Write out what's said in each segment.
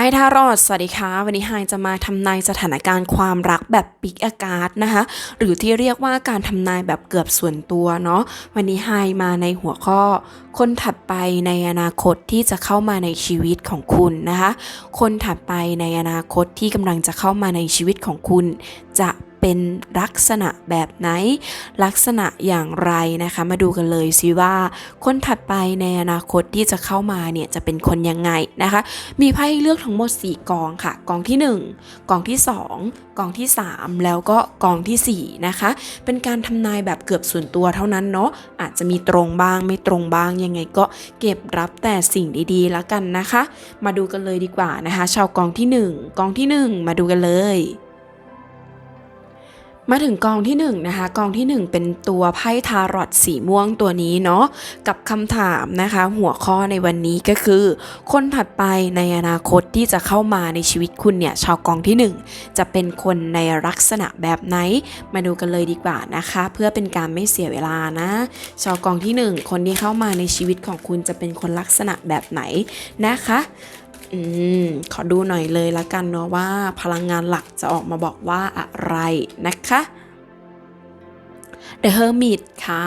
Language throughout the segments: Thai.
ายทารอด สวัสดีค่ะ วันนี้ไฮจะมาทำนายสถานการณ์ความรักแบบปิกอากาศนะคะ หรือที่เรียกว่าการทำนายแบบเกือบส่วนตัวเนาะ วันนี้ไฮมาในหัวข้อ คนถัดไปในอนาคตที่จะเข้ามาในชีวิตของคุณนะคะ คนถัดไปในอนาคตที่กำลังจะเข้ามาในชีวิตของคุณ จะ เป็นลักษณะแบบไหน ลักษณะอย่างไรนะคะ มาดูกันเลยสิว่า คนถัดไปในอนาคตที่จะเข้ามาเนี่ยจะเป็นคนยังไงนะคะ มีไพ่ให้เลือกทั้งหมด 4 กองค่ะ กองที่ 1 กองที่ 2 กองที่ 3 แล้วก็กองทีสี่ 4 นะคะ เป็นการทำนายแบบเกือบส่วนตัวเท่านั้นเนาะอาจจะมีตรงบ้างไม่ตรงบ้างยังไงก็เก็บรับแต่สิ่งดีๆแล้วกันนะคะ มาดูกันเลยดีกว่านะคะ ชาวกองที่ 1 กองที่ 1 มาดูกันเลย มาถึงกองที่1นงนะคะกองที่ 1 เป็นตัวไพ่ทารอตสีม่วงตัวนี้เนาะกับคำถามนะคะ หัวข้อในวันนี้ก็คือ คนถัดไปในอนาคตที่จะเข้ามาในชีวิตคุณเนี่ยชาวกองที่ 1 จะเป็นคนในลักษณะแบบไหน มาดูกันเลยดีกว่านะคะ เพื่อเป็นการไม่เสียเวลานะ ชาวกองที่ 1 คนที่เข้ามาในชีวิตของคุณจะเป็นคนลักษณะแบบไหนนะคะ อืมขอดูหน่อยเลยละกันเนาะว่าพลังงานหลักจะออกมาบอกว่าอะไรนะคะ The Hermit ค่ะ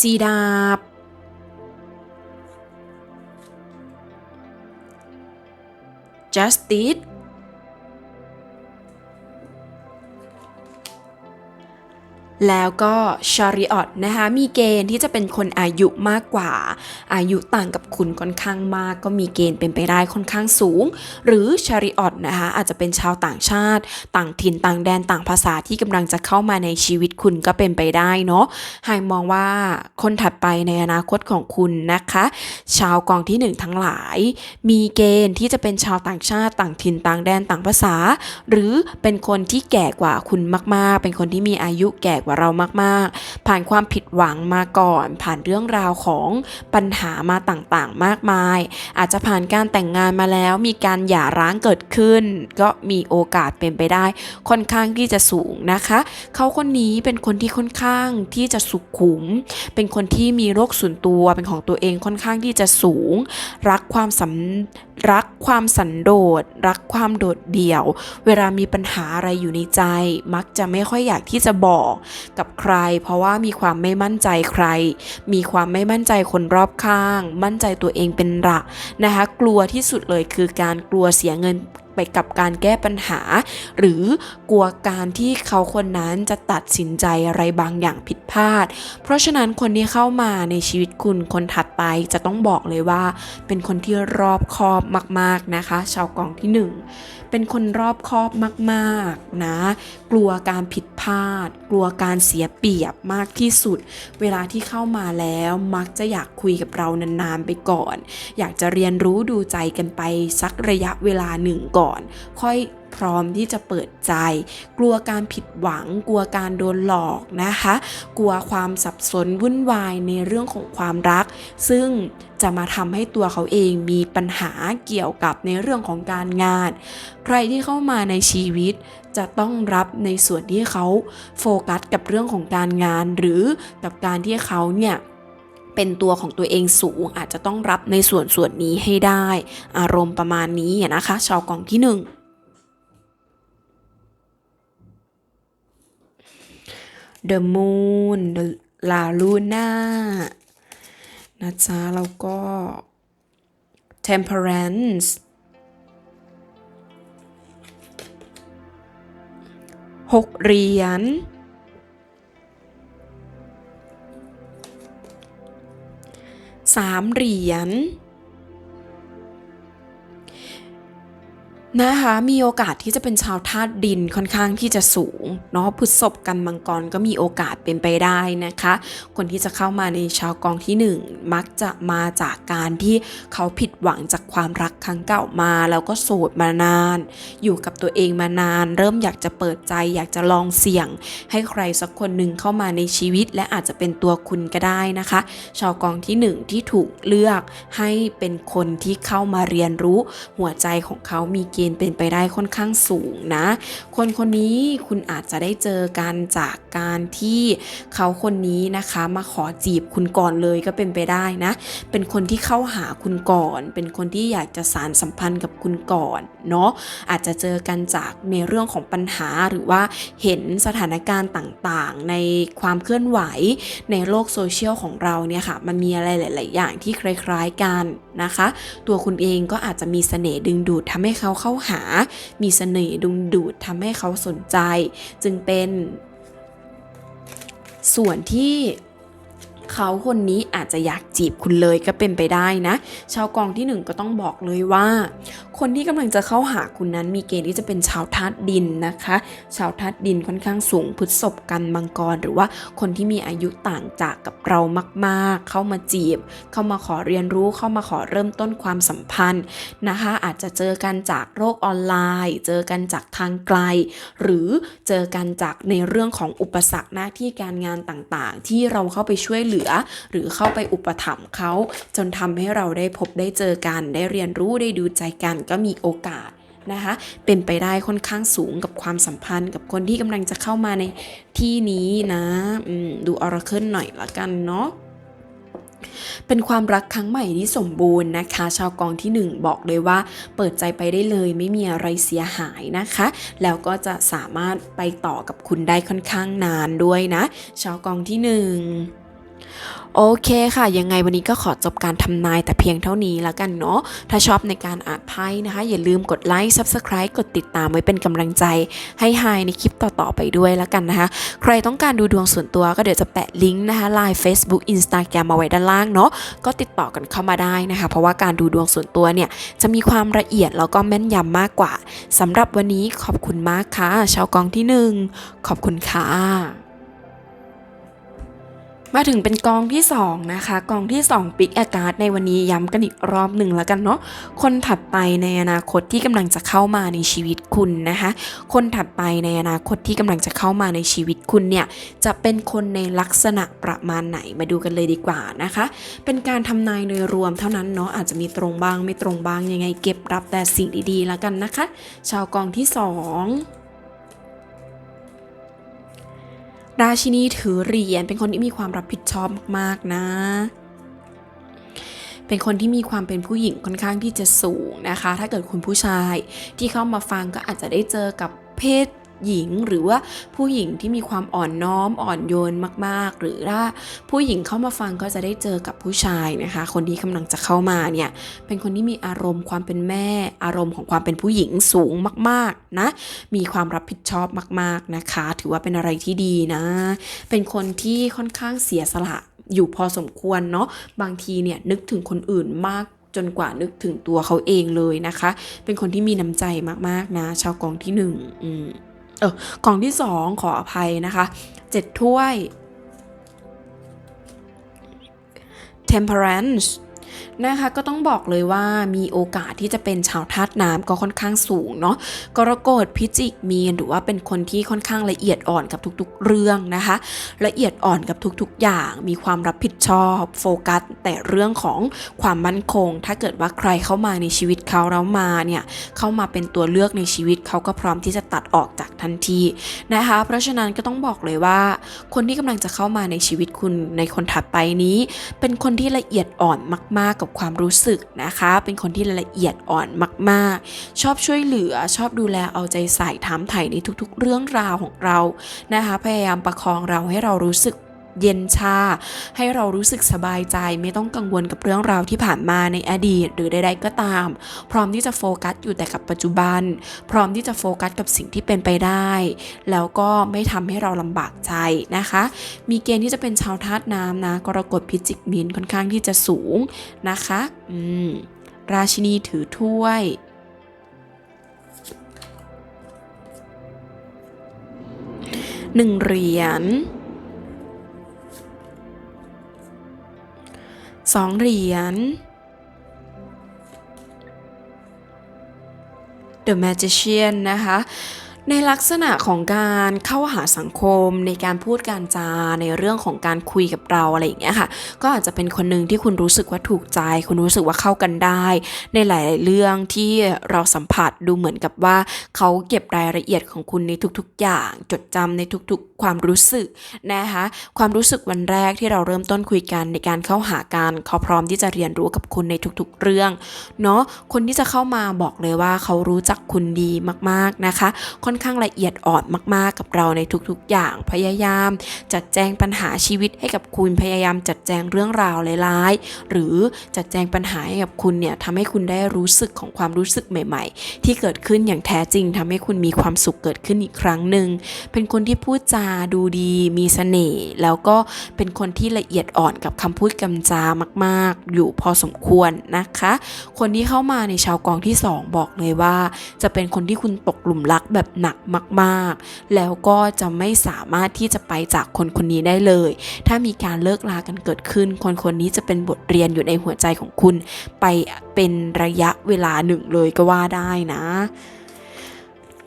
สีดาบ Justice แล้วก็ชาริออตนะคะมีเกณฑ์ที่จะเป็นคนอายุมากกว่า อายุต่างกับคุณค่อนข้างมาก ก็มีเกณฑ์เป็นไปได้ค่อนข้างสูง หรือชาริออตนะคะอาจจะเป็นชาวต่างชาติ ต่างถิ่นต่างแดนต่างภาษาที่กำลังจะเข้ามาในชีวิตคุณก็เป็นไปได้เนาะไฮมองว่าคนถัดไปในอนาคตของคุณนะคะ ชาวกองที่หนึ่งทั้งหลาย มีเกณฑ์ที่จะเป็นชาวต่างชาติต่างถิ่นต่างแดนต่างภาษา หรือเป็นคนที่แก่กว่าคุณมากๆ เป็นคนที่มีอายุแก่กว่าเรามากๆ ผ่านความผิดหวังมาก่อน ผ่านเรื่องราวของปัญหามาต่างๆ มากมาย อาจจะผ่านการแต่งงานมาแล้วมีการหย่าร้างเกิดขึ้น ก็มีโอกาสเป็นไปได้ ค่อนข้างที่จะสูงนะคะ เขาคนนี้เป็นคนที่ค่อนข้างที่จะสุขุม เป็นคนที่มีโรคส่วนตัวเป็นของตัวเองค่อนข้างที่จะสูง รักความสำรักความสันโดษ รักความโดดเดี่ยว เวลามีปัญหาอะไรอยู่ในใจ มักจะไม่ค่อยอยากที่จะบอกกับใคร เพราะว่ามีความไม่มั่นใจใคร มีความไม่มั่นใจคนรอบข้าง มั่นใจตัวเองเป็นหลักนะคะ กลัวที่สุดเลยคือการกลัวเสียเงิน ไปกับการแก้ปัญหา หรือกลัวการที่เขาคนนั้นจะตัดสินใจอะไรบางอย่างผิดพลาด เพราะฉะนั้นคนที่เข้ามาในชีวิตคุณคนถัดไปจะต้องบอกเลยว่า เป็นคนที่รอบคอบมาก ๆนะคะ ชาวกองที่หนึ่งเป็นคนรอบคอบมากๆนะ กลัวการผิดพลาด กลัวการเสียเปรียบมากที่สุด เวลาที่เข้ามาแล้วมักจะอยากคุยกับเรานานๆไปก่อน อยากจะเรียนรู้ดูใจกันไปสักระยะเวลาหนึ่งก่อนค่อยพร้อมที่จะเปิดใจ กลัวการผิดหวัง กลัวการโดนหลอกนะคะ กลัวความสับสนวุ่นวายในเรื่องของความรัก ซึ่งจะมาทำให้ตัวเขาเองมีปัญหาเกี่ยวกับในเรื่องของการงาน ใครที่เข้ามาในชีวิตจะต้องรับในส่วนที่เขาโฟกัสกับเรื่องของการงาน หรือกับการที่เขาเนี่ย เป็นตัวของตัวเองสูง อาจจะต้องรับในส่วนส่วนนี้ให้ได้ อารมณ์ประมาณนี้นะคะ ชาวกองที่หนึ่ง Moon the ลาลูน่านะจ๊ะแล้วก็ temperance กเหรียญ 3 เหรียญ นะคะมีโอกาสที่จะเป็นชาวธาตุดินค่อนข้างที่จะสูงเนาะพฤษภกันมังกรก็มีโอกาสเป็นไปได้นะคะ คนที่จะเข้ามาในชาวกองที่ 1 มักจะมาจากการที่เขาผิดหวังจากความรักครั้งเก่ามา แล้วก็โสดมานาน อยู่กับตัวเองมานาน เริ่มอยากจะเปิดใจ อยากจะลองเสี่ยง ให้ใครสักคนหนึ่งเข้ามาในชีวิต และอาจจะเป็นตัวคุณก็ได้นะคะ ชาวกองที่ 1 ที่ถูกเลือกให้เป็นคนที่เข้ามาเรียนรู้หัวใจของเขามีเกณฑ์เป็นไปได้ค่อนข้างสูงนะ คนคนนี้คุณอาจจะได้เจอกันจากการที่เขาคนนี้นะคะมาขอจีบคุณก่อนเลยก็เป็นไปได้นะ เป็นคนที่เข้าหาคุณก่อน เป็นคนที่อยากจะสารสัมพันธ์กับคุณก่อนเนาะอาจจะเจอกันจากในเรื่องของปัญหาหรือว่าเห็นสถานการณ์ต่างๆ ในความเคลื่อนไหวในโลกโซเชียลของเราเนี่ยค่ะ มันมีอะไรหลาย ๆ อย่างที่คล้าย ๆ กันนะคะ ตัวคุณเองก็อาจจะมีเสน่ห์ดึงดูดทำให้เขาเข้าหา มีเสน่ห์ดึงดูดทำให้เขาสนใจ จึงเป็นส่วนที่ เขาคนนี้อาจจะอยากจีบคุณเลยก็เป็นไปได้นะ ชาวกองที่หนึ่งก็ต้องบอกเลยว่า คนที่กำลังจะเข้าหาคุณนั้นมีเกณฑ์ที่จะเป็นชาวธาตุดินนะคะ ชาวธาตุดินค่อนข้างสูงพฤษภกันมังกร หรือว่าคนที่มีอายุต่างจากกับเรามากๆ เข้ามาจีบ เข้ามาขอเรียนรู้เข้ามาขอเริ่มต้นความสัมพันธ์นะคะ อาจจะเจอกันจากโลกออนไลน์ เจอกันจากทางไกล หรือเจอกันจากในเรื่องของอุปสรรคหน้าที่การงานต่างๆ ที่เราเข้าไปช่วยเหลือ หรือเข้าไปอุปถัมภ์เขาจนทำให้เราได้พบได้เจอกัน ได้เรียนรู้ได้ดูใจกันก็มีโอกาสนะคะเป็นไปได้ค่อนข้างสูงกับความสัมพันธ์ กับคนที่กำลังจะเข้ามาในที่นี้นะดูออร์เคิลหน่อยละกันเนาะเป็นความรักครั้งใหม่ที่สมบูรณ์นะคะ ชาวกองที่ 1 บอกเลยว่า เปิดใจไปได้เลยไม่มีอะไรเสียหายนะคะ แล้วก็จะสามารถไปต่อกับคุณได้ค่อนข้างนานด้วยนะ ชาวกองที่ 1 โอเคค่ะ ยังไงวันนี้ก็ขอจบการทำนายแต่เพียงเท่านี้แล้วกันเนาะ ถ้าชอบในการอ่านไพ่นะคะ อย่าลืมกดไลค์ Subscribe กดติดตามไว้เป็นกำลังใจ ให้ไฮในคลิปต่อๆไปด้วยแล้วกันนะคะ ใครต้องการดูดวงส่วนตัวก็เดี๋ยวจะแปะลิงก์นะคะ Line Facebook Instagram มาไว้ด้านล่างเนาะ ก็ติดต่อกันเข้ามาได้นะคะ เพราะว่าการดูดวงส่วนตัวเนี่ยจะมีความละเอียดแล้วก็แม่นยำมากกว่าสำหรับวันนี้ขอบคุณมากค่ะ ชาวกองที่หนึ่งขอบคุณค่ะ มาถึงเป็นกองที่ 2 นะคะ กองที่ 2 ปิกอากาศในวันนี้ย้ำกันอีกรอบหนึ่งแล้วกันเนาะคนถัดไปในอนาคตที่กำลังจะเข้ามาในชีวิตคุณนะคะ คนถัดไปในอนาคตที่กำลังจะเข้ามาในชีวิตคุณเนี่ยจะเป็นคนในลักษณะประมาณไหนมาดูกันเลยดีกว่านะคะ เป็นการทำนายโดยรวมเท่านั้นเนาะอาจจะมีตรงบ้างไม่ตรงบ้างยังไง เก็บรับแต่สิ่งดีๆแล้วกันนะคะ ชาวกองที่ 2 ราชินีถือเหรียญเป็นคนที่มีความรับผิดชอบมากๆนะ เป็นคนที่มีความเป็นผู้หญิงค่อนข้างที่จะสูงนะคะ ถ้าเกิดคุณผู้ชายที่เข้ามาฟังก็อาจจะได้เจอกับเพศ หญิงหรือว่าผู้หญิงที่มีความอ่อนน้อมอ่อนโยนมาก ๆ หรือถ้าผู้หญิงเข้ามาฟังก็จะได้เจอกับผู้ชายนะคะ คนที่กำลังจะเข้ามาเนี่ยเป็นคนที่มีอารมณ์ความเป็นแม่ อารมณ์ของความเป็นผู้หญิงสูงมากๆนะมีความรับผิดชอบมาก ๆนะคะ ถือว่าเป็นอะไรที่ดีนะ เป็นคนที่ค่อนข้างเสียสละอยู่พอสมควรเนาะบางทีเนี่ยนึกถึงคนอื่นมากจนกว่านึกถึงตัวเขาเองเลยนะคะ เป็นคนที่มีน้ำใจมาก ๆ นะ ชาวกองที่หนึ่งอืม เออของที่สองขออภัยนะคะเจ็ดถ้วย temperance นะคะก็ต้องบอกเลยว่ามีโอกาสที่จะเป็นชาวธาตุน้ำก็ค่อนข้างสูงเนาะกรกฎพิจิกมีนหรือว่าเป็นคนที่ค่อนข้างละเอียดอ่อนกับทุกๆ เรื่องนะคะ ละเอียดอ่อนกับทุกๆ อย่าง มีความรับผิดชอบ โฟกัส แต่เรื่องของความมั่นคง ถ้าเกิดว่าใครเข้ามาในชีวิตเขาแล้วมาเนี่ยเข้ามาเป็นตัวเลือกในชีวิตเขาก็พร้อมที่จะตัดออกจากทันทีนะคะ เพราะฉะนั้นก็ต้องบอกเลยว่า คนที่กำลังจะเข้ามาในชีวิตคุณในคนถัดไปนี้ เป็นคนที่ละเอียดอ่อนมากๆกับความรู้สึกนะคะ เป็นคนที่ละเอียดอ่อนมาก ๆ ชอบช่วยเหลือชอบดูแลเอาใจใส่ถามไถ่ในทุกๆ เรื่องราวของเรานะคะ พยายามประคองเราให้เรารู้สึก เย็นชา ให้เรารู้สึกสบายใจไม่ต้องกังวลกับเรื่องราวที่ผ่านมาในอดีต หรือใดๆก็ตาม พร้อมที่จะโฟกัสอยู่แต่กับปัจจุบัน พร้อมที่จะโฟกัสกับสิ่งที่เป็นไปได้ แล้วก็ไม่ทำให้เราลำบากใจนะคะ มีเกณฑ์ที่จะเป็นชาวธาตุน้ำนะกรกฎพิจิกมีนค่อนข้างที่จะสูงนะคะอืมราชินีถือถ้วยหนึ่งเหรียญ สองเหรียญ The Magician นะคะ ในลักษณะของการเข้าหาสังคมในการพูดการจาในเรื่องของการคุยกับเราอะไรอย่างเงี้ยค่ะ ก็อาจจะเป็นคนหนึ่งที่คุณรู้สึกว่าถูกใจ คุณรู้สึกว่าเข้ากันได้ ในหลาย ๆ เรื่องที่เราสัมผัสดูเหมือนกับว่าเขาเก็บรายละเอียดของคุณในทุก ๆ อย่าง จดจำในทุก ๆ ความรู้สึกนะคะความรู้สึกวันแรกที่เราเริ่มต้นคุยกันในการเข้าหากันเขาพร้อมที่จะเรียนรู้กับคุณในทุกๆเรื่องเนาะคนที่จะเข้ามาบอกเลยว่าเขารู้จักคุณดีมากๆนะคะ ค่อนข้างละเอียดอ่อนมากๆกับเราในทุกๆอย่างพยายาม จัดแจงปัญหาชีวิตให้กับคุณพยายามจัดแจงเรื่องราวร้ายๆหรือจัดแจงปัญหาให้กับคุณเนี่ยทำให้คุณได้รู้สึกของความรู้สึกใหม่ ๆ ที่เกิดขึ้นอย่างแท้จริงทำให้คุณมีความสุขเกิดขึ้นอีกครั้งหนึ่งเป็นคนที่พูดจาดูดีมีเสน่ห์แล้วก็เป็นคนที่ละเอียดอ่อนกับคำพูดกำจามาก ๆ อยู่พอสมควรนะคะ คนที่เข้ามาในชาวกองที่ 2 บอกเลยว่า จะเป็นคนที่คุณตกหลุมรักแบบหนักมาก ๆ แล้วก็จะไม่สามารถที่จะไปจากคนคนนี้ได้เลย ถ้ามีการเลิกลากันเกิดขึ้น คนคนนี้จะเป็นบทเรียนอยู่ในหัวใจของคุณ ไปเป็นระยะเวลาหนึ่งเลยก็ว่าได้นะ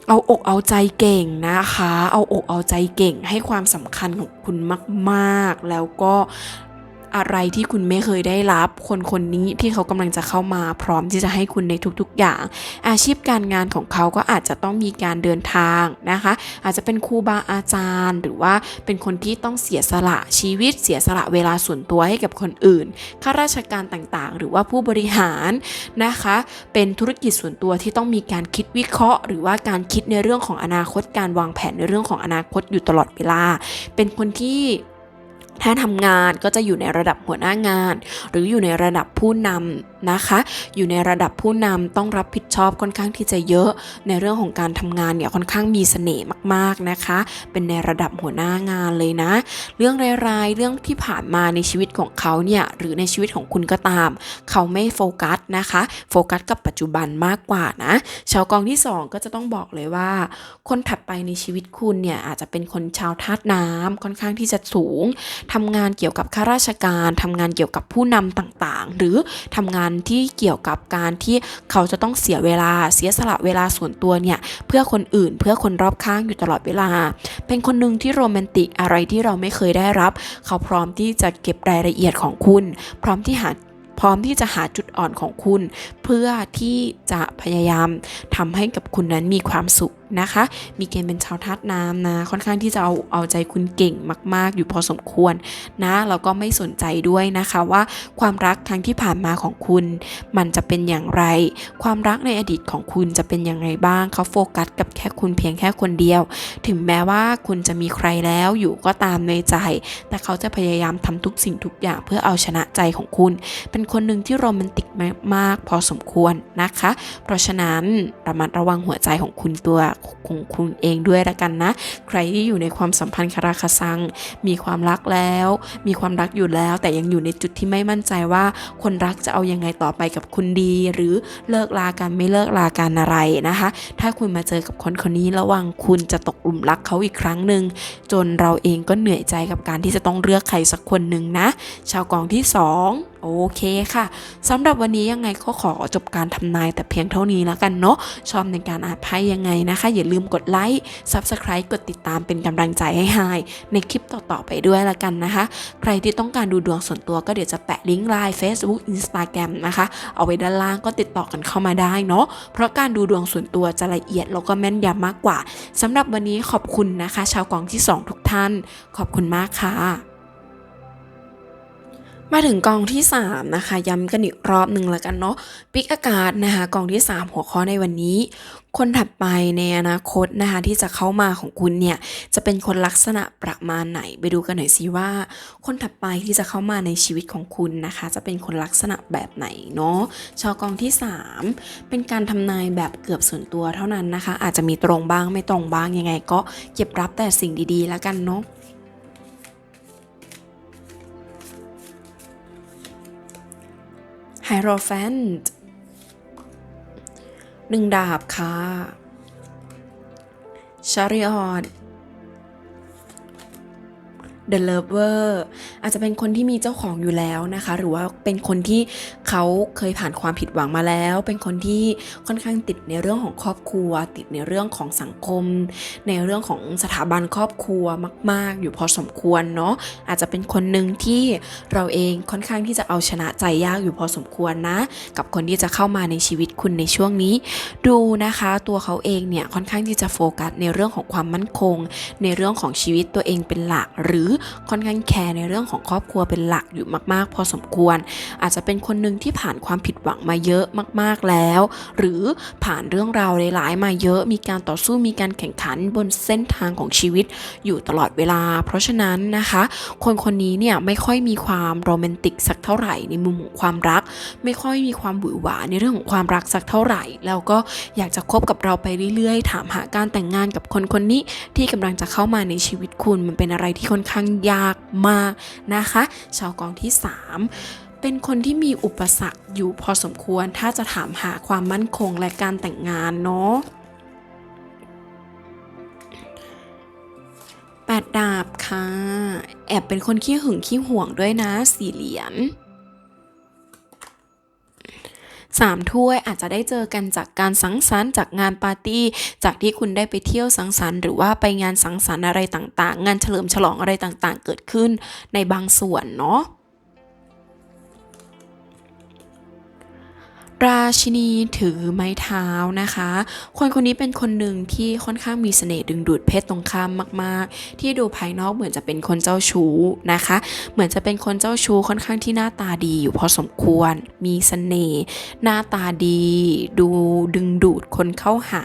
เอาอกเอาใจเก่งนะคะ เอาอกเอาใจเก่งให้ความสำคัญของคุณมาก ๆ แล้วก็ อะไรที่คุณไม่เคยได้รับ คนคนนี้ที่เขากำลังจะเข้ามาพร้อมที่จะให้คุณในทุกๆอย่าง อาชีพการงานของเขาก็อาจจะต้องมีการเดินทางนะคะ อาจจะเป็นครูบาอาจารย์ หรือว่าเป็นคนที่ต้องเสียสละชีวิตเสียสละเวลาส่วนตัวให้กับคนอื่นข้าราชการต่างๆ หรือว่าผู้บริหารนะคะ เป็นธุรกิจส่วนตัวที่ต้องมีการคิดวิเคราะห์ หรือว่าการคิดในเรื่องของอนาคตการวางแผนในเรื่องของอนาคตอยู่ตลอดเวลา เป็นคนที่ ถ้าทำงานก็จะอยู่ในระดับหัวหน้างาน หรืออยู่ในระดับผู้นำนะคะ อยู่ในระดับผู้นำต้องรับผิดชอบค่อนข้างที่จะเยอะ ในเรื่องของการทำงานเนี่ยค่อนข้างมีเสน่ห์มากๆนะคะ เป็นในระดับหัวหน้างานเลยนะ เรื่องร้ายๆเรื่องที่ผ่านมาในชีวิตของเขาเนี่ยหรือในชีวิตของคุณก็ตาม เขาไม่โฟกัสนะคะ โฟกัสกับปัจจุบันมากกว่านะ ชาวกองที่ 2 ก็จะต้องบอกเลยว่า คนถัดไปในชีวิตคุณเนี่ยอาจจะเป็นคนชาวธาตุน้ำค่อนข้างที่จะสูงทำงานเกี่ยวกับข้าราชการทำงานเกี่ยวกับผู้นำต่างๆ หรือทำงานที่เกี่ยวกับการที่เขาจะต้องเสียเวลาเสียสละเวลาส่วนตัวเนี่ยเพื่อคนอื่นเพื่อคนรอบข้างอยู่ตลอดเวลา เป็นคนหนึ่งที่โรแมนติกอะไรที่เราไม่เคยได้รับ เขาพร้อมที่จะเก็บรายละเอียดของคุณ พร้อมที่หา พร้อมที่จะหาจุดอ่อนของคุณ เพื่อที่จะพยายามทำให้กับคุณนั้นมีความสุขนะคะ มีเกณฑ์เป็นชาวธาตุน้ำนะ ค่อนข้างที่จะเอาเอาใจคุณเก่งมาก ๆ อยู่พอสมควรนะแล้วก็ไม่สนใจด้วยนะคะว่าความรักครั้งที่ผ่านมาของคุณ มันจะเป็นอย่างไร ความรักในอดีตของคุณจะเป็นอย่างไรบ้างเขาโฟกัสกับแค่คุณเพียงแค่คนเดียว ถึงแม้ว่าคุณจะมีใครแล้วอยู่ก็ตามในใจ แต่เขาจะพยายามทำทุกสิ่งทุกอย่างเพื่อเอาชนะใจของคุณ เป็นคนหนึ่งที่โรแมนติกมากๆ พอสมควรนะคะ เพราะฉะนั้นระมัดระวังหัวใจของคุณตัวของคุณเองด้วยละกันนะ ใครที่อยู่ในความสัมพันธ์คาราคาซัง มีความรักแล้ว มีความรักอยู่แล้ว แต่ยังอยู่ในจุดที่ไม่มั่นใจว่า คนรักจะเอายังไงต่อไปกับคุณดี หรือเลิกลากันไม่เลิกลากันอะไรนะคะ ถ้าคุณมาเจอกับคนคนนี้ระวังคุณจะตกหลุมรักเขาอีกครั้งหนึ่งจนเราเองก็เหนื่อยใจกับการที่จะต้องเลือกใครสักคนหนึ่งนะ ชาวกองที่ 2 โอเคค่ะสำหรับวันนี้ยังไงก็ขอจบการทำนายแต่เพียงเท่านี้แล้วกันเนาะชอบในการอ่านไพ่ยังไงนะคะ อย่าลืมกดไลค์ Subscribe กดติดตามเป็นกำลังใจให้ไฮในคลิปต่อๆไปด้วยละกันนะคะ ใครที่ต้องการดูดวงส่วนตัวก็เดี๋ยวจะแปะลิงก์ไลน์ Facebook Instagram นะคะ เอาไว้ด้านล่างก็ติดต่อกันเข้ามาได้เนาะเพราะการดูดวงส่วนตัวจะละเอียดแล้วก็แม่นยำมากกว่าสำหรับวันนี้ขอบคุณนะคะ ชาวกองที่ 2 ทุกท่าน ขอบคุณมากค่ะ มาถึงกองที่ 3 นะคะ ย้ำกันอีกรอบหนึ่งแล้วกันเนาะปิกอากาศนะคะกองที่ 3 หัวข้อในวันนี้ คนถัดไปในอนาคตนะคะที่จะเข้ามาของคุณเนี่ย จะเป็นคนลักษณะประมาณไหน ไปดูกันหน่อยสิว่า คนถัดไปที่จะเข้ามาในชีวิตของคุณนะคะ จะเป็นคนลักษณะแบบไหนเนาะชาวกองที่ 3 เป็นการทำนายแบบเกือบส่วนตัวเท่านั้นนะคะ อาจจะมีตรงบ้างไม่ตรงบ้างยังไง ก็เก็บรับแต่สิ่งดีๆ แล้วกันเนาะ ไฮโรแฟนต์หนึ่งดาบค่ะชาริออน The Lover อาจจะเป็นคนที่มีเจ้าของอยู่แล้วนะคะ หรือว่าเป็นคนที่เขาเคยผ่านความผิดหวังมาแล้ว เป็นคนที่ค่อนข้างติดในเรื่องของครอบครัว ติดในเรื่องของสังคม ในเรื่องของสถาบันครอบครัวมาก ๆ อยู่พอสมควรเนาะอาจจะเป็นคนหนึ่งที่เราเองค่อนข้างที่จะเอาชนะใจยากอยู่พอสมควรนะ กับคนที่จะเข้ามาในชีวิตคุณในช่วงนี้ ดูนะคะตัวเขาเองเนี่ยค่อนข้างที่จะโฟกัสในเรื่องของความมั่นคง ในเรื่องของชีวิตตัวเองเป็นหลักหรือค่อนข้างแคร์ในเรื่องของครอบครัวเป็นหลักอยู่มากๆ พอสมควร อาจจะเป็นคนหนึ่งที่ผ่านความผิดหวังมาเยอะมากๆแล้ว หรือผ่านเรื่องราวหลายๆมาเยอะ มีการต่อสู้มีการแข่งขันบนเส้นทางของชีวิตอยู่ตลอดเวลา เพราะฉะนั้นนะคะ คนคนนี้เนี่ยไม่ค่อยมีความโรแมนติกสักเท่าไหร่ในมุมของความรัก ไม่ค่อยมีความหวือหวาในเรื่องของความรักสักเท่าไหร่ แล้วก็อยากจะคบกับเราไปเรื่อยๆ ถามหาการแต่งงานกับคนคนนี้ที่กำลังจะเข้ามาในชีวิตคุณมันเป็นอะไรที่ค่อนข้างอยากมานะคะ ชาวกองที่ 3เป็นคนที่มีอุปสรรคอยู่พอสมควรถ้าจะถามหาความมั่นคงและการแต่งงานเนาะแปดดาบค่ะ แอบเป็นคนขี้หึงขี้ห่วงด้วยนะ สี่เหรียญ สามถ้วยอาจจะได้เจอกันจากการสังสรรค์จากงานปาร์ตี้ จากที่คุณได้ไปเที่ยวสังสรรค์หรือว่าไปงานสังสรรค์อะไรต่างๆ งานเฉลิมฉลองอะไรต่างๆ เกิดขึ้นในบางส่วนเนาะ ราชินีถือไม้เท้านะคะ คนคนนี้เป็นคนหนึ่งที่ค่อนข้างมีเสน่ห์ดึงดูดเพศตรงข้ามมากๆ ที่ดูภายนอกเหมือนจะเป็นคนเจ้าชู้นะคะ เหมือนจะเป็นคนเจ้าชู้ค่อนข้างที่หน้าตาดีอยู่พอสมควร มีเสน่ห์หน้าตาดี ดูดึงดูดคนเข้าหา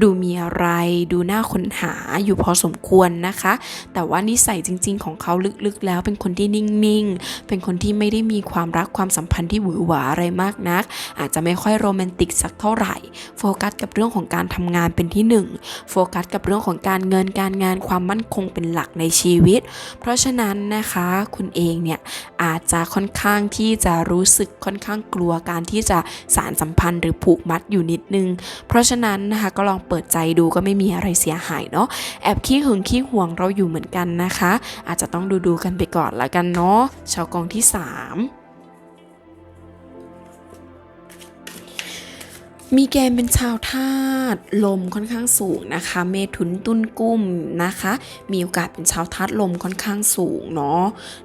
ดูมีอะไร ดูน่าค้นหาอยู่พอสมควรนะคะ แต่ว่านิสัยจริง ๆ ของเขาลึกๆ แล้วเป็นคนที่นิ่งๆ เป็นคนที่ไม่ได้มีความรักความสัมพันธ์ที่หวือหวาอะไรมากนัก อาจจะไม่ค่อยโรแมนติกสักเท่าไหร่ โฟกัสกับเรื่องของการทำงานเป็นที่หนึ่งโฟกัสกับเรื่องของการเงินการงานความมั่นคงเป็นหลักในชีวิต เพราะฉะนั้นนะคะคุณเองเนี่ยอาจจะค่อนข้างที่จะรู้สึกค่อนข้างกลัวการที่จะสารสัมพันธ์หรือผูกมัดอยู่นิดนึง เพราะฉะนั้นนะคะ ก็ลองเปิดใจดูก็ไม่มีอะไรเสียหายเนาะแอบขี้หึงขี้ห่วงเราอยู่เหมือนกันนะคะ อาจจะต้องดูดูกันไปก่อนละกันเนาะชาวกองที่ 3 มีเกณฑ์เป็นชาวธาตุลมค่อนข้างสูงนะคะ เมถุนตุนกุ้มนะคะ มีโอกาสเป็นชาวธาตุลมค่อนข้างสูงเนาะ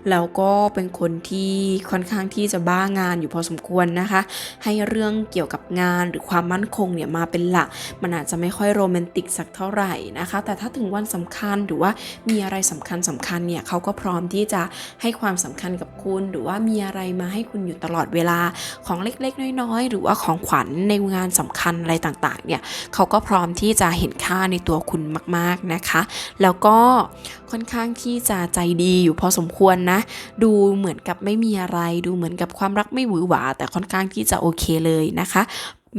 แล้วก็เป็นคนที่ค่อนข้างที่จะบ้างานอยู่พอสมควรนะคะ ให้เรื่องเกี่ยวกับงานหรือความมั่นคงเนี่ยมาเป็นหลัก มันอาจจะไม่ค่อยโรแมนติกสักเท่าไหร่นะคะ แต่ถ้าถึงวันสำคัญหรือว่ามีอะไรสำคัญสำคัญเนี่ยเขาก็พร้อมที่จะให้ความสำคัญกับคุณ หรือว่ามีอะไรมาให้คุณอยู่ตลอดเวลาของเล็กๆ น้อยๆ หรือว่าของขวัญในงานสำคัญอะไรต่างๆเนี่ยเขาก็พร้อมที่จะเห็นค่าในตัวคุณมาก ๆนะคะ แล้วก็ค่อนข้างที่จะใจดีอยู่พอสมควรนะ ดูเหมือนกับไม่มีอะไร ดูเหมือนกับความรักไม่หวือหวา แต่ค่อนข้างที่จะโอเคเลยนะคะ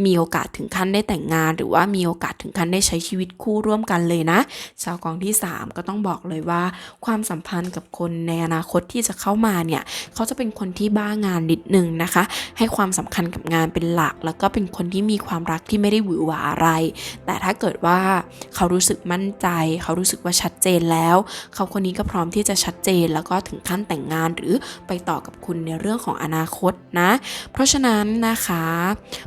มีโอกาสถึงขั้นได้แต่งงาน หรือว่ามีโอกาสถึงขั้นได้ใช้ชีวิตคู่ร่วมกันเลยนะ ชาวกองที่ 3 ก็ต้องบอกเลยว่า ความสัมพันธ์กับคนในอนาคตที่จะเข้ามาเนี่ยเขาจะเป็นคนที่บ้างานนิดนึงนะคะ ให้ความสำคัญกับงานเป็นหลัก แล้วก็เป็นคนที่มีความรักที่ไม่ได้หวือหวาอะไร แต่ถ้าเกิดว่าเขารู้สึกมั่นใจ เขารู้สึกว่าชัดเจนแล้ว เขาคนนี้ก็พร้อมที่จะชัดเจน แล้วก็ถึงขั้นแต่งงานหรือไปต่อกับคุณในเรื่องของอนาคตนะ เพราะฉะนั้นนะคะ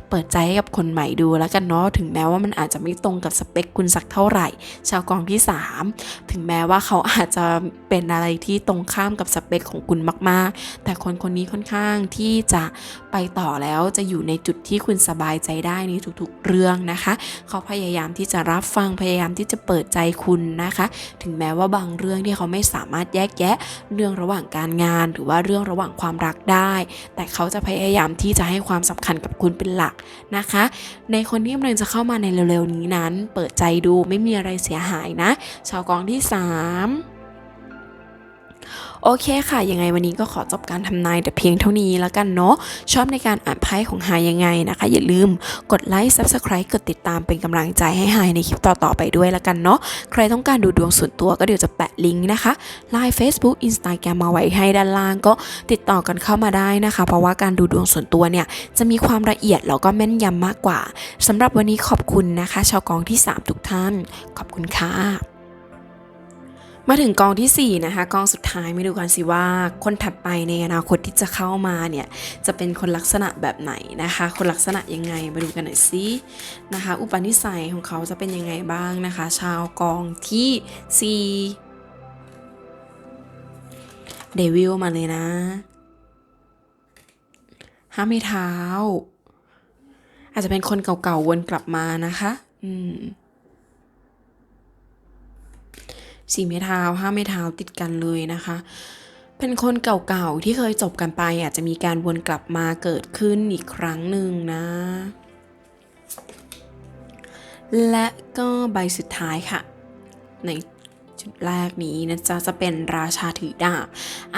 เปิดใจให้กับคนใหม่ดูแล้วกันเนาะถึงแม้ว่ามันอาจจะไม่ตรงกับสเปคคุณสักเท่าไหร่ ชาวกองที่ 3 ถึงแม้ว่าเขาอาจจะเป็นอะไรที่ตรงข้ามกับสเปคของคุณมาก ๆ แต่คนคนนี้ค่อนข้างที่จะไปต่อแล้วจะอยู่ในจุดที่คุณสบายใจได้ในทุกๆเรื่องนะคะ เขาพยายามที่จะรับฟังพยายามที่จะเปิดใจคุณนะคะ ถึงแม้ว่าบางเรื่องที่เขาไม่สามารถแยกแยะเรื่องระหว่างการงาน หรือว่าเรื่องระหว่างความรักได้ แต่เขาจะพยายามที่จะให้ความสำคัญกับคุณเป็นหลักนะคะ ในคนที่กำลังจะเข้ามาในเร็วๆนี้นั้น เปิดใจดูไม่มีอะไรเสียหายนะ ชาวกองที่ 3 โอเคค่ะ ยังไงวันนี้ก็ขอจบการทำนายแต่เพียงเท่านี้แล้วกันเนาะ ชอบในการอ่านไพ่ของหายยังไงนะคะ อย่าลืมกดไลค์ Subscribe กดติดตามเป็นกำลังใจให้หายในคลิปต่อๆไปด้วยแล้วกันเนาะ ใครต้องการดูดวงส่วนตัวก็เดี๋ยวจะแปะลิงก์นะคะไลน์ Facebook Instagram มาไว้ให้ด้านล่างก็ติดต่อกันเข้ามาได้นะคะ เพราะว่าการดูดวงส่วนตัวเนี่ยจะมีความละเอียดแล้วก็แม่นยำมากกว่าสำหรับวันนี้ขอบคุณนะคะ ชาวกองที่ 3 ทุกท่าน ขอบคุณค่ะ มาถึงกองทีสี่ 4 นะคะกองสุดท้ายมาดูกันสิว่า คนถัดไปในอนาคตที่จะเข้ามาเนี่ยจะเป็นคนลักษณะแบบไหนนะคะ คนลักษณะยังไงมาดูกันหน่อยสินะคะ อุปนิสัยของเขาจะเป็นยังไงบ้างนะคะ ชาวกองที่4เดวิลมาเลยนะห้ามไม่เท้า อาจจะเป็นคนเก่าๆวนกลับมานะคะ อืม สี่ไม้เท้าห้าไม้เท้าติดกันเลยนะคะ เป็นคนเก่าๆที่เคยจบกันไปอาจจะมีการวนกลับมาเกิดขึ้นอีกครั้งหนึ่งนะ และก็ใบสุดท้ายค่ะ ใน จุดแรกนี้นะจ๊ะจะเป็นราชาถือดาบ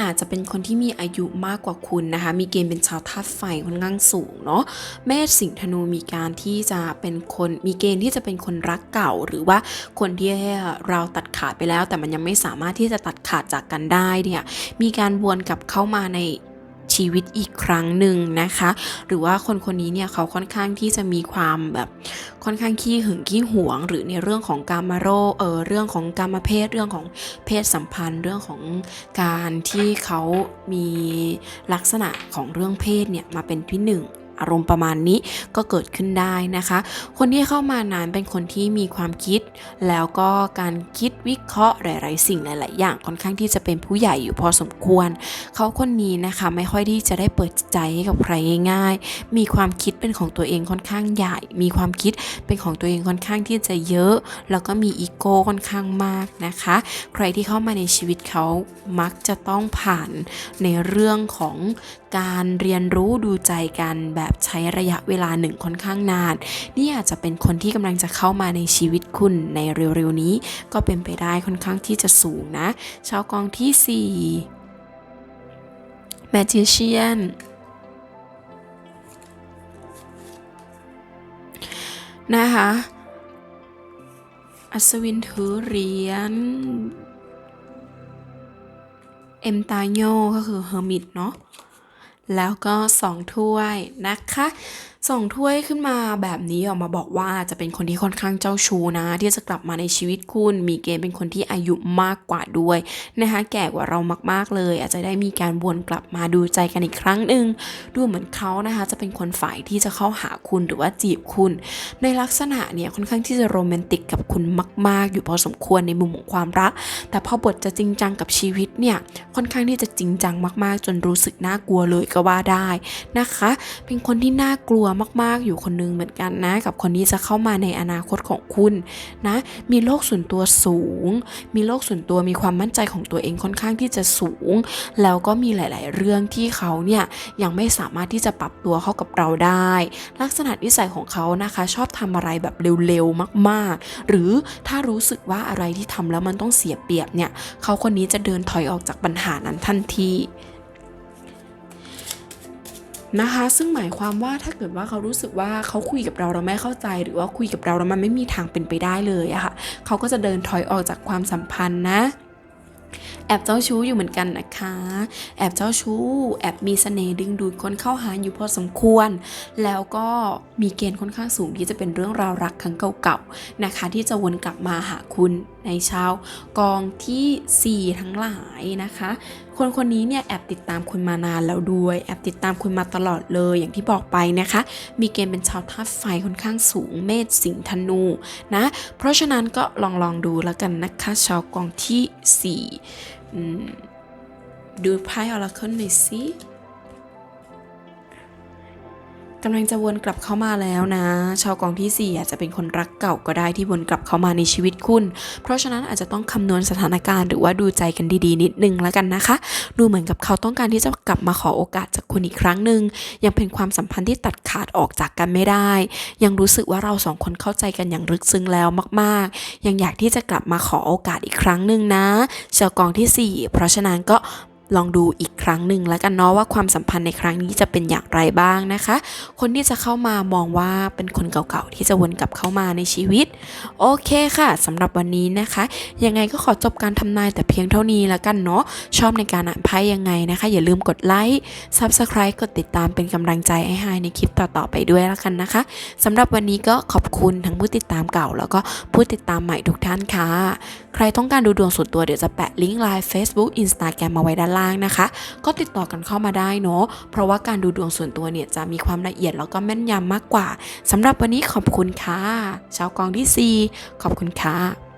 อาจจะเป็นคนที่มีอายุมากกว่าคุณนะคะ มีเกณฑ์เป็นชาวธาตุไฟค่อนข้างสูงเนาะเมษสิงห์ธนูมีการที่จะเป็นคนมีเกณฑ์ที่จะเป็นคนรักเก่า หรือว่าคนที่เราตัดขาดไปแล้ว แต่มันยังไม่สามารถที่จะตัดขาดจากกันได้เนี่ยมีการวนกลับเข้ามาใน ชีวิตอีกครั้งหนึ่งนะคะ หรือว่าคนคนนี้เนี่ยเขาค่อนข้างที่จะมีความแบบค่อนข้างขี้หึงขี้หวง หรือในเรื่องของการมาโรคเออเรื่องของการมาเพศเรื่องของเพศสัมพันธ์ เรื่องของการที่เขามีลักษณะของเรื่องเพศเนี่ยมาเป็นที่หนึ่ง อารมณ์ประมาณนี้ก็เกิดขึ้นได้นะคะ คนที่เข้ามานั้นเป็นคนที่มีความคิด แล้วก็การคิดวิเคราะห์หลาย ๆ สิ่งหลาย ๆ อย่างค่อนข้างที่จะเป็นผู้ใหญ่อยู่พอสมควร เขาคนนี้นะคะไม่ค่อยที่จะได้เปิดใจให้กับใครง่าย ๆ มีความคิดเป็นของตัวเองค่อนข้างใหญ่ มีความคิดเป็นของตัวเองค่อนข้างที่จะเยอะ แล้วก็มีอีโก้ค่อนข้างมากนะคะ ใครที่เข้ามาในชีวิตเขามักจะต้องผ่านในเรื่องของ การเรียนรู้ดูใจกันแบบใช้ระยะเวลาหนึ่งค่อนข้างนาน นี่อาจจะเป็นคนที่กำลังจะเข้ามาในชีวิตคุณในเร็วๆนี้ ก็เป็นไปได้ค่อนข้างที่จะสูงนะชาวกองที่ 4 Magician นะคะอัศวินถือเหรียญเอ็มตาโยก็คือเฮอร์มิตเนาะ แล้วก็สองถ้วยนะคะ สองถ้วยขึ้นมาแบบนี้ออกมาบอกว่าจะเป็นคนที่ค่อนข้างเจ้าชู้นะ ที่จะกลับมาในชีวิตคุณ มีเกณฑ์เป็นคนที่อายุมากกว่าด้วยนะคะแก่กว่าเรามากๆเลย อาจจะได้มีการวนกลับมาดูใจกันอีกครั้งหนึ่งดูเหมือนเขานะคะจะเป็นคนฝ่ายที่จะเข้าหาคุณหรือว่าจีบคุณ ในลักษณะเนี่ยค่อนข้างที่จะโรแมนติกกับคุณมาก ๆ อยู่พอสมควรในมุมของความรัก แต่พอบทจะจริงจังกับชีวิตเนี่ยค่อนข้างที่จะจริงจังมาก ๆ จนรู้สึกน่ากลัวเลยก็ว่าได้นะคะ เป็นคนที่น่ากลัวมากๆ อยู่คนนึงเหมือนกันนะ กับคนที่จะเข้ามาในอนาคตของคุณนะ มีโลกส่วนตัวสูง มีโลกส่วนตัวมีความมั่นใจของตัวเองค่อนข้างที่จะสูง แล้วก็มีหลาย ๆ เรื่องที่เขาเนี่ยยังไม่สามารถที่จะปรับตัวเข้ากับเราได้ ลักษณะนิสัยของเขานะคะ ชอบทำอะไรแบบเร็ว ๆ มากๆ หรือถ้ารู้สึกว่าอะไรที่ทำแล้วมันต้องเสียเปรียบเนี่ย เขาคนนี้จะเดินถอยออกจากปัญหานั้นทันที นะคะ ซึ่งหมายความว่าถ้าเกิดว่าเขารู้สึกว่าเขาคุยกับเราเราไม่เข้าใจ หรือว่าคุยกับเราแล้วมันไม่มีทางเป็นไปได้เลยอะค่ะเขาก็จะเดินถอยออกจากความสัมพันธ์นะ อบเจ้าชู้อยู่เหมือนกันนะคะ แอบเจ้าชู้ แอบมีเสน่ห์ดึงดูดคนเข้าหาอยู่พอสมควร แล้วก็มีเกณฑ์ค่อนข้างสูงที่จะเป็นเรื่องราวรักครั้งเก่าๆนะคะ ที่จะวนกลับมาหาคุณในเช้ากองที่ 4 ทั้งหลายนะคะ คนคนนี้เนี่ยแอบติดตามคุณมานานแล้วด้วย แอบติดตามคุณมาตลอดเลยอย่างที่บอกไปนะคะ มีเกณฑ์เป็นชาวธาตุไฟค่อนข้างสูงเมษสิงห์ธนูนะ เพราะฉะนั้นก็ลองลองดูแล้วกันนะคะชาวกองที่ 4 ดูไพ่ออราเคิลหน่อยสิ กำลังจะวนกลับเข้ามาแล้วนะ ชาวกองที่ 4 อาจจะเป็นคนรักเก่าก็ได้ที่วนกลับเข้ามาในชีวิตคุณ เพราะฉะนั้นอาจจะต้องคำนวณสถานการณ์หรือว่าดูใจกันดีๆ นิดนึงแล้วกันนะคะ ดูเหมือนกับเขาต้องการที่จะกลับมาขอโอกาสจากคุณอีกครั้งหนึ่งยังเป็นความสัมพันธ์ที่ตัดขาดออกจากกันไม่ได้ ยังรู้สึกว่าเราสองคนเข้าใจกันอย่างลึกซึ้งแล้วมากๆ ยังอยากที่จะกลับมาขอโอกาสอีกครั้งหนึ่งนะ ชาวกองที่ 4 เพราะฉะนั้นก็ ลองดูอีกครั้งหนึ่งแล้วกันเนาะว่าความสัมพันธ์ในครั้งนี้จะเป็นอย่างไรบ้างนะคะ คนที่จะเข้ามามองว่าเป็นคนเก่าๆที่จะวนกลับเข้ามาในชีวิต โอเคค่ะสำหรับวันนี้นะคะ ยังไงก็ขอจบการทำนายแต่เพียงเท่านี้แล้วกันเนาะชอบในการอ่านไพ่ยังไงนะคะ อย่าลืมกดไลค์ Subscribe กดติดตามเป็นกำลังใจให้ไฮในคลิปต่อๆไปด้วยแล้วกันนะคะสำหรับวันนี้ก็ขอบคุณทั้งผู้ติดตามเก่า แล้วก็ผู้ติดตามใหม่ทุกท่านค่ะ ใครต้องการดูดวงส่วนตัวเดี๋ยวจะแปะลิงก์ไลน์ Facebook Instagram มาไว้ด้านล่างนะคะ ก็ติดต่อกันเข้ามาได้เนาะเพราะว่าการดูดวงส่วนตัวเนี่ยจะมีความละเอียดแล้วก็แม่นยำมากกว่าสำหรับวันนี้ขอบคุณค่ะชาวกองที่ 4 ขอบคุณค่ะ